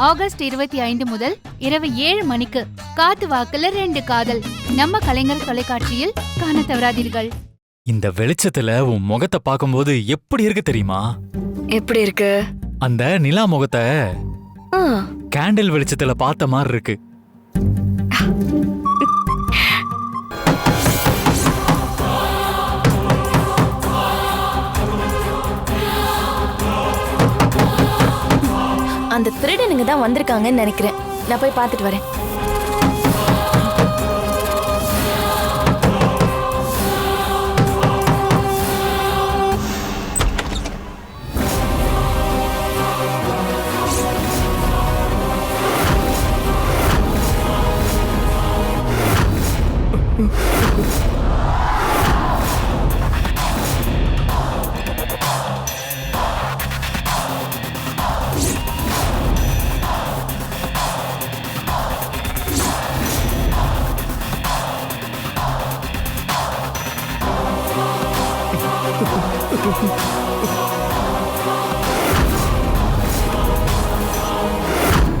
August இருபத்தி ஐந்து முதல் இரவு ஏழு மணிக்கு காத்து வாக்குல ரெண்டு காதல். நம்ம கலைஞர் தொலைக்காட்சியில் காண தவறாதீர்கள். இந்த வெளிச்சத்துல உன் முகத்தை பார்க்கும்போது எப்படி இருக்கு தெரியுமா? எப்படி இருக்கு? அந்த நிலா முகத்தை ஆ, கேண்டில் வெளிச்சத்துல பார்த்த மாதிரி இருக்கு. அந்த திருடனுங்க தான் வந்திருக்காங்கன்னு நினைக்கிறேன். நான் போய் பார்த்துட்டு வரேன்.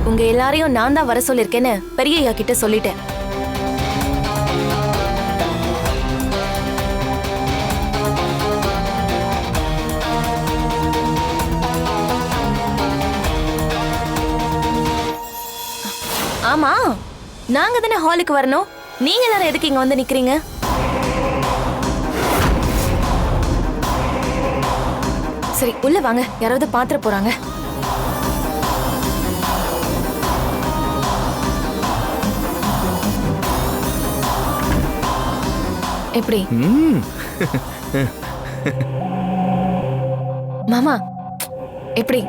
உங்க எல்லாரையும் நான் தான் வர சொல்லிருக்கேன்னு பெரியய்யா கிட்ட சொல்லிட்டேன். ஆமா நாங்க தானே ஹாலுக்கு வரணும். நீங்க எல்லாரும் எதுக்கு இங்க வந்து நிக்கிறீங்க? சரி உள்ள வாங்க. யாராவது பாத்திர போறாங்க. எப்படி? மாமா எப்படி?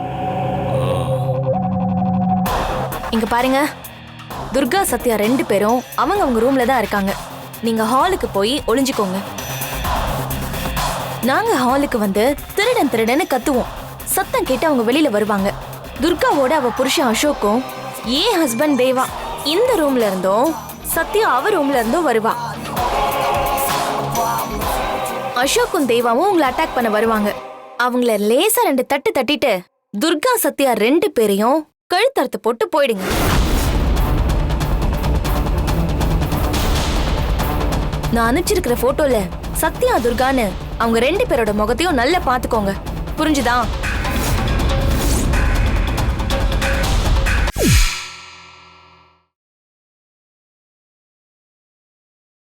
இங்க பாருங்க. துர்கா சத்யா ரெண்டு பேரும் அவங்க அவங்க ரூம்ல தான் இருக்காங்க. நீங்க ஹாலுக்கு போய் ஒளிஞ்சுக்கோங்க. நாங்க ஹாலுக்கு வந்து திருடன் திருடன்னு கத்துவோம். சத்தம் கேட்டு அவங்க வெளியில வருவாங்க. துர்காவோட அவ புருஷன் அசோக்கும் ஏன் ஹஸ்பண்ட் தேவா? இந்த ரூம்ல இருந்தும் சத்யா அவ ரூம்ல இருந்தும் வருவா. அசோக்கும் தேவாவும் உங்களை அட்டாக் பண்ண வருவாங்க. அவங்கள லேசா ரெண்டு தட்டு தட்டிட்டு துர்கா சத்யா ரெண்டு பேரையும் கழுத்தறுத்து போட்டு போயிடுங்க. நான் அனுப்பிச்சிருக்கிற போட்டோல சத்யா துர்கான்னு அவங்க ரெண்டு பேரோட முகத்தையும் நல்லா பாத்துக்கோங்க புரிஞ்சுதா?